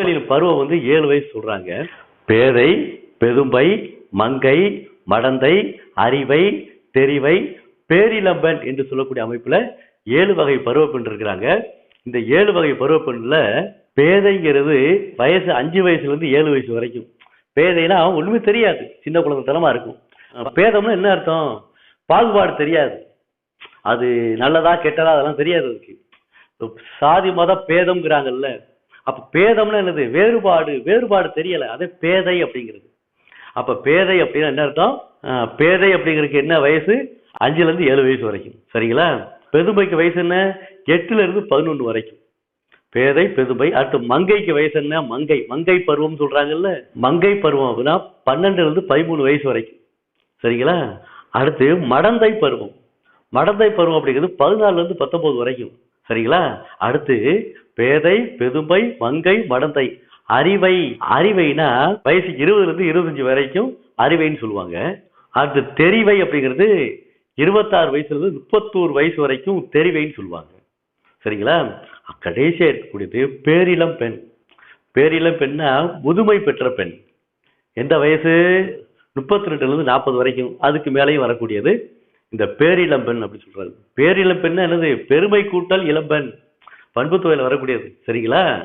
பெண்களின் பருவம் வந்து ஏழு வயசு சொல்றாங்க. பேதை பெதும்பை மங்கை மடந்தை அறிவை தெரிவை பேரிளம்பன் என்று சொல்லக்கூடிய அமைப்புல ஏழு வகை பருவப்பெண் இருக்கிறாங்க. இந்த ஏழு வகை பருவப்பெண்ல பேதைங்கிறது வயசு அஞ்சு வயசுல இருந்து ஏழு வயசு வரைக்கும். பேதைனா ஒண்ணுமே தெரியாது. சின்ன குழந்தைத்தனமா இருக்கும். பேதம்னா என்ன அர்த்தம்? பாகுபாடு தெரியாது. அது நல்லதா கெட்டதா அதெல்லாம் தெரியாது அதுக்கு. சாதி மத பேதம்ங்கிறாங்கல்ல. அப்ப பேதம்னா என்னது? வேறுபாடு. வேறுபாடு தெரியல. அதே பேதை அப்படிங்கிறது. அப்ப பேதை அப்படின்னா என்ன அர்த்தம்? பேதை அப்படிங்கிறதுக்கு என்ன வயசு? அஞ்சுல இருந்து ஏழு வயசு வரைக்கும். சரிங்களா? பெதுமைக்கு வயசு என்ன? எட்டுல இருந்து பதினொன்று வரைக்கும். பேதை பெதுமை அடுத்து மங்கைக்கு வயசு என்ன? மங்கை. மங்கை பருவம் சொல்றாங்கல்ல? மங்கை பருவம் அப்படின்னா பன்னெண்டுல இருந்து பதிமூணு வயசு வரைக்கும். சரிங்களா? அடுத்து மடந்தை பருவம். மடந்தை பருவம் அப்படிங்கிறது பதினாலுல இருந்து பத்தொன்பது வரைக்கும். சரிங்களா? அடுத்து பேதை பெதுமை மங்கை மடந்தை. அறிவை அறிவைனா வயசு இருபதுல இருந்து இருபத்தஞ்சு வரைக்கும் அறிவைன்னு சொல்லுவாங்க. அடுத்து தெரிவை அப்படிங்கிறது இருபத்தாறு வயசுல இருந்து முப்பத்தோரு வயசு வரைக்கும் தெரிவைன்னு சொல்லுவாங்க. சரிங்களா? கடைசியா இருக்கக்கூடியது பேரிளம் பெண். பேரிளம் பெண்ணா முதுமை பெற்ற பெண். எந்த வயசு? முப்பத்தி ரெண்டுல இருந்து நாற்பது வரைக்கும். அதுக்கு மேலேயும் வரக்கூடியது இந்த பேரிளம்பெண் அப்படின்னு சொல்றாரு பேரிளம்பெண் என்னது? பெருமை கூட்டல் இளம்பெண் பண்புத்துவையில வரக்கூடியது. சரிங்களா?